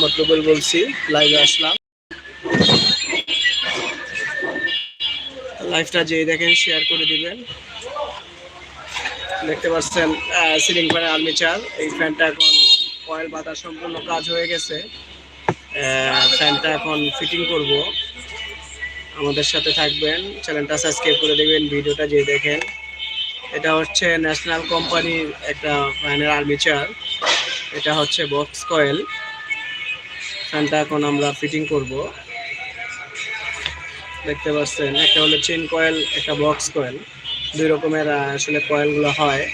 মোহাম্মদ রুবেল বলছি লাইভে আসলাম। লাইভটা যেই দেখেন শেয়ার করে দিবেন। দেখতে পাচ্ছেন সিলিং ফ্যানের আর্মিচার এই ফ্যানটা এখন কয়েল বাতা সম্পূর্ণ কাজ হয়ে গেছে। ফ্যানটা এখন ফিটিং করব। আমাদের সাথে থাকবেন। চ্যানেলটা সাবস্ক্রাইব করে দেবেন, ভিডিওটা যে দেখেন। এটা হচ্ছে ন্যাশনাল কোম্পানির একটা ফ্যানের আর্মিচার এটা হচ্ছে বক্স কয়েল ফ্যানটা এখন আমরা ফিটিং করব। দেখতে পাচ্ছেন, একটা হলো চেন কয়েল একটা বক্স কয়েল দুই রকমের আসলে কয়েলগুলো হয়।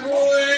Hallelujah.